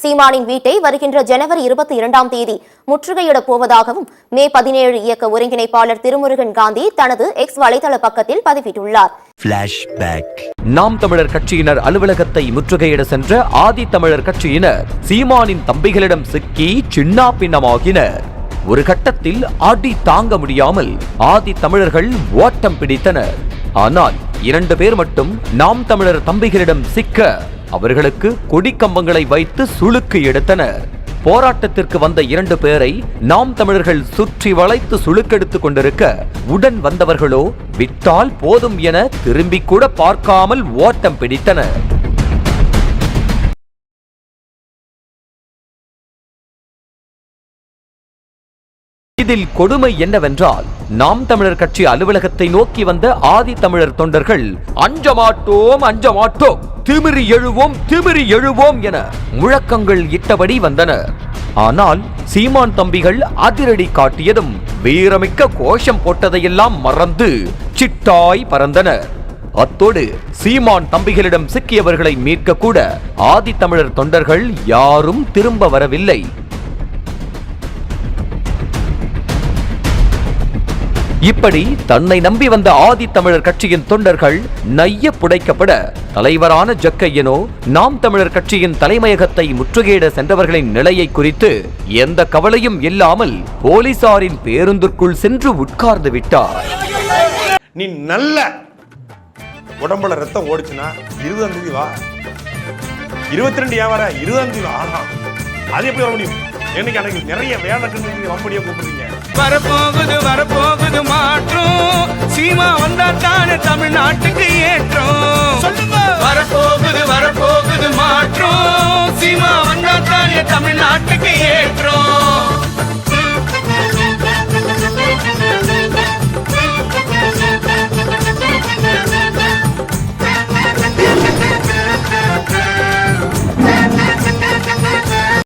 சீமானின் வீட்டை வருகின்ற ஜனவரி இருபத்தி இரண்டாம் தேதி முற்றுகையிடப் போவதாகவும் மே பதினேழு இயக்க ஒருங்கிணைப்பாளர் திருமுருகன் காந்தி தனது எக்ஸ் வலைதள பக்கத்தில் பதிவிட்டுள்ளார். நாம் தமிழர் கட்சியினர் அலுவலகத்தை முற்றுகையிட சென்ற ஆதி தமிழர் கட்சியினர் சீமானின் தம்பிகளிடம் சிக்கி சின்னா பின்னமாகினர். ஒரு கட்டத்தில் அடி தாங்க முடியாமல் ஆதி தமிழர்கள் ஓட்டம் பிடித்தனர். ஆனால் இரண்டு பேர் மட்டும் நாம் தமிழர் தம்பிகளிடம் சிக்க அவர்களுக்கு கொடிக்கம்பங்களை வைத்து சுளுக்கு எடுத்தனர். போராட்டத்திற்கு வந்த இரண்டு பேரை நாம் தமிழர்கள் சுற்றி வளைத்து சுளுக்கெடுத்துக் கொண்டிருக்க உடன் வந்தவர்களோ விட்டால் போதும் என திரும்பி கூட பார்க்காமல் ஓட்டம் பிடித்தனர். இதில் கொடுமை என்னவென்றால் நாம் தமிழர் கட்சி அலுவலகத்தை நோக்கி வந்த ஆதி தமிழர் தொண்டர்கள் அஞ்ச மாட்டோம் அஞ்ச மாட்டோம் திமிரி எழுவோம் திமிரி எழுவோம் என முழக்கங்கள் இட்டபடி வந்தனர் ஆனால் சீமான் தம்பிகள் அதிரடி காட்டியதும் வீரமிக்க கோஷம் போட்டதையெல்லாம் மறந்து சிட்டாய் பறந்தனர் அத்தோடு சீமான் தம்பிகளிடம் சிக்கியவர்களை மீட்க கூட ஆதி தமிழர் தொண்டர்கள் யாரும் திரும்ப வரவில்லை. இப்படி தன்னை நம்பி வந்த ஆதி தமிழர் கட்சியின் தொண்டர்கள் நைய புடைக்கப்பட தலைவரான ஜக்கையனோ நாம் தமிழர் கட்சியின் தலைமையகத்தை முற்றுகையிட சென்றவர்களின் நிலையை குறித்து எந்த கவலையும் இல்லாமல் போலீசாரின் பேருந்திற்குள் சென்று உட்கார்ந்து விட்டார். நீ நல்ல உடம்புல ரத்தம் ஓடுச்சுன்னா இருபதாம் தேதி வா. இருபத்தி ரெண்டு ஏன் வர? இருபதாம் தேதி வா. ஆஹா. அது எப்படி வர முடியும்? எனக்கு எனக்கு நிறைய வேலை வம்படியா கூப்பிடுறீங்க. சீமா வந்தா தானே தமிழ்நாட்டுக்கு ஏற்றம். வரப்போகுது வரப்போகுது மாற்றம். சீமா வந்தா தானே தமிழ்நாட்டுக்கு ஏற்றம்.